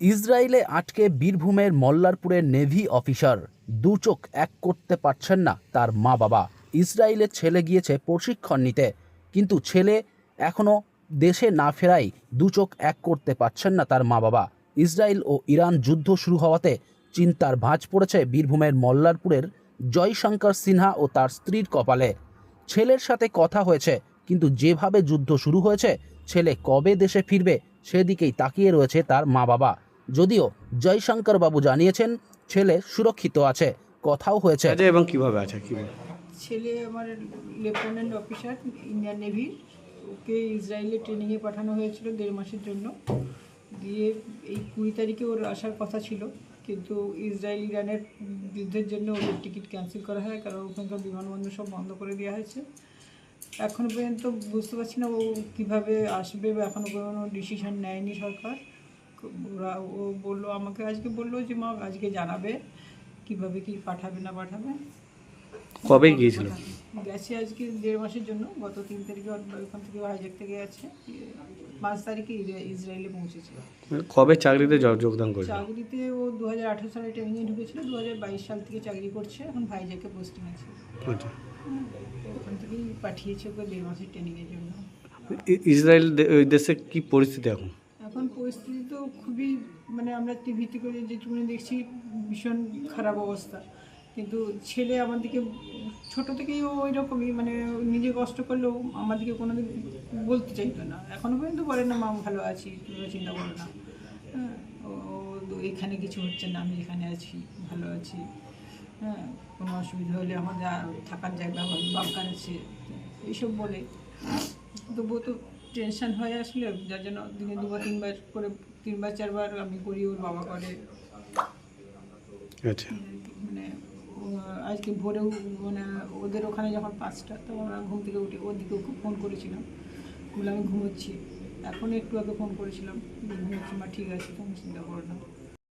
ইসরায়েলে আটকে বীরভূমের মল্লারপুরের নেভি অফিসার। দু চোখ এক করতে পারছেন না তার মা বাবা ইসরায়েলের ছেলে গিয়েছে প্রশিক্ষণ নিতে। কিন্তু ছেলে এখনও দেশে না ফেরাই দু চোখ এক করতে পারছেন না তার মা বাবা ইসরায়েল ও ইরান যুদ্ধ শুরু হওয়াতে চিন্তার ভাঁজ পড়েছে বীরভূমের মল্লারপুরের জয়শঙ্কর সিনহা ও তার স্ত্রীর কপালে। ছেলের সাথে কথা হয়েছে, কিন্তু যেভাবে যুদ্ধ শুরু হয়েছে, ছেলে কবে দেশে ফিরবে সেদিকেই তাকিয়ে রয়েছে তার মা বাবা যদিও জয়শঙ্কর বাবু জানিয়েছেন ছেলে সুরক্ষিত আছে কথাও হয়েছে। আছে এবং কীভাবে আছে কীভাবে? ছেলে আমার লেফটেন্যান্ট অফিসার ইন্ডিয়ান নেভির ওকে ইসরায়েলে ট্রেনিংয়ে পাঠানো হয়েছিল দেড় মাসের জন্য। দিয়ে এই কুড়ি তারিখে ওর আসার কথা ছিল কিন্তু ইসরায়েল ইরানের যুদ্ধের জন্য ওদের টিকিট ক্যান্সেল করা হয় কারণ ওখানকার বিমানবন্দর সব বন্ধ করে দেওয়া হয়েছে। এখনও পর্যন্ত বুঝতে পারছি না ও কীভাবে আসবে বা এখনও পর্যন্ত ডিসিশন নেয়নি সরকার। ওরা ও বলল আমাকে আজকে বলল যে মা আজকে জানাবে কীভাবে কি পাঠাবে না পাঠাবে। কবে গিয়েছিল? গেছে আজকে দেড় মাসের জন্য গত তিন তারিখে ওখান থেকে হাইজ্যাক থেকে গেছে। পাঁচ তারিখে ইসরায়েলে পৌঁছেছে কবে চাকরিতে যোগদান করেছিল চাকরিতে ও দু হাজার আঠারো সালে ট্রেনিংয়ে ঢুকেছিল দু হাজার বাইশ সাল থেকে চাকরি করছে এখন ভাইজ্যাকে পোস্টিং আছে। আচ্ছা। ওখান থেকেই পাঠিয়েছে ওকে দেড় মাসের ট্রেনিংয়ের জন্য। ইসরায়েল দেশে কি পরিস্থিতি এখন? এখন পরিস্থিতি তো খুবই মানে আমরা টিভিতে করে যেটুকুনি দেখছি, ভীষণ খারাপ অবস্থা। কিন্তু ছেলে আমাদেরকে, ছোটো থেকেই ও ওই রকমই মানে নিজে কষ্ট করলেও আমাদেরকে কোনো দিন বলতে চাইতো না। এখনও পর্যন্ত বলে না, মা ভালো আছি তুমি চিন্তা করো না। হ্যাঁ ও এখানে কিছু হচ্ছে না, আমি এখানে আছি, ভালো আছি। হ্যাঁ কোনো অসুবিধা হলে আমাদের থাকার জায়গা হবে বাঙ্কার আছে। এইসব বলে। তবুও তো টেনশন হয়ে আসলে যার জন্য দিনে দুবার তিনবার করে তিনবার চারবার আমি করি ওর বাবা করে। আচ্ছা। মানে আজকে ভোরেও মানে ওদের ওখানে যখন পাঁচটা তো আমরা ঘুম থেকে উঠে ওর দিকে ফোন করেছিলাম। বলে আমি ঘুমোচ্ছি। এখন একটু আগে ফোন করেছিলাম ঘুমোচ্ছি মা ঠিক আছে তুমি চিন্তা করো না।